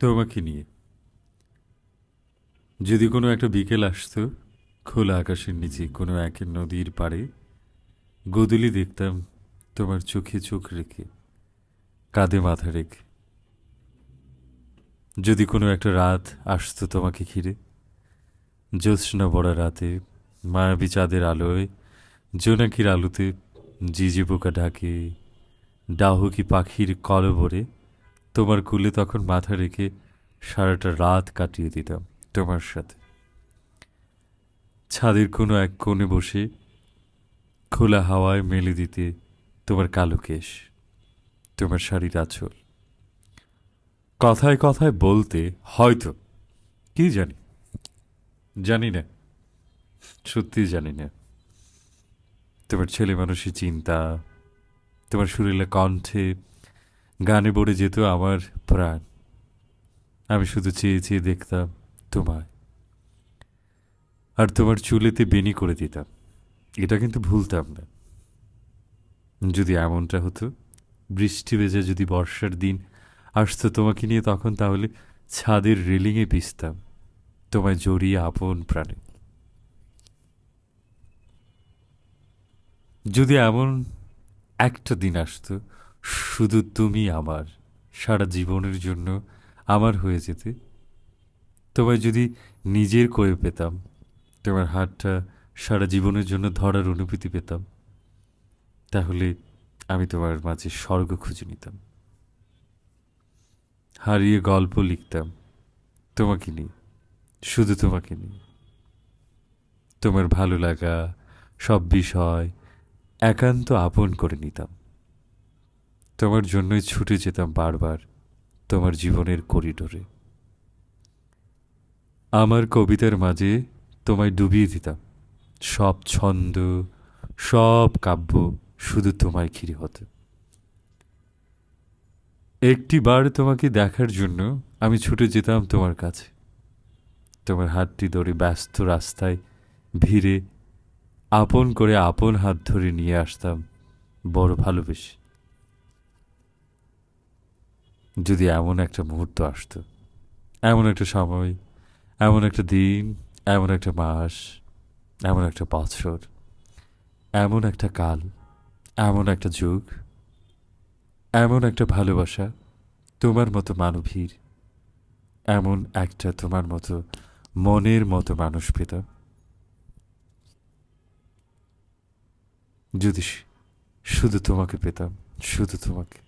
তোমাকে নিয়ে। যদি কোনো একটা বিকেল আসতো, খোলা আকাশের নিচে কোনো একের নদীর পাড়ে, গোদলি দেখতাম তোমার চোখে চোখ রেখে, কাঁধে মাথা রেখে। যদি কোনো একটা রাত আসতো তোমাকে ঘিরে, জ্যোৎস্না বড়া রাতে, মায়াবী চাঁদের আলোয়, জোনাকির আলোতে জিজি পোকা ডাকে ডাহুকি পাখির কলবরে তোমার কুলে তখন মাথা রেখে সারাটা রাত কাটিয়ে দিতাম তোমার সাথে। ছাদের কোনো এক কোণে বসে খোলা হাওয়ায় মেলে দিতে তোমার কালো কেশ, তোমার শাড়ির আঁচল। কথায় কথায় বলতে হয়তো, কি জানি? জানি না, সত্যি জানি না। তোমার ছেলে মানুষের চিন্তা, তোমার সুরেলা কণ্ঠে গানে পড়ে যেত আমার প্রাণ। আমি শুধু চেয়ে চেয়ে দেখতাম তোমায়। আর তোমার চুলেতে বেনি করে দিতাম। এটা কিন্তু ভুলতাম না। যদি এমনটা হতো, বৃষ্টি ভেজা যদি বর্ষার দিন আসতো তোমাকে নিয়ে, তখন তাহলে ছাদের রেলিংয়ে পিসতাম তোমায় জড়িয়ে আপন প্রাণে। যদি এমন একটা দিন আসতো শুধু তুমি আমার, সারা জীবনের জন্য আমার হয়ে যেতে। তোমায় যদি নিজের করে পেতাম, তোমার হাতটা সারা জীবনের জন্য ধরার অনুভূতি পেতাম, তাহলে আমি তোমার মাঝে স্বর্গ খুঁজে নিতাম। হারিয়ে গল্প লিখতাম, তোমাকে নিয়ে, শুধু তোমাকে নিয়ে। তোমার ভালো লাগা সব বিষয় একান্ত আপন করে নিতাম। তোমার জন্যই ছুটে যেতাম বারবার তোমার জীবনের করিডোরে। আমার কবিতার মাঝে তোমায় ডুবিয়ে দিতাম। সব ছন্দ, সব কাব্য শুধু তোমায় ঘিরে হতো। একটি বার তোমাকে দেখার জন্য আমি ছুটে যেতাম তোমার কাছে। তোমার হাতটি ধরে ব্যস্ত রাস্তায় ভিড়ে আপন করে আপন হাত ধরে নিয়ে আসতাম বড় ভালোবেসে। যদি এমন একটা মুহূর্ত আসতো, এমন একটা সময়, এমন একটা দিন, এমন একটা মাস, এমন একটা বছর, এমন একটা কাল, এমন একটা যুগ, এমন একটা ভালোবাসা তোমার মতো মানবীর, এমন একটা তোমার মতো মনের মতো মানুষ পেতাম। যদি শুধু তোমাকে পেতাম, শুধু তোমাকে।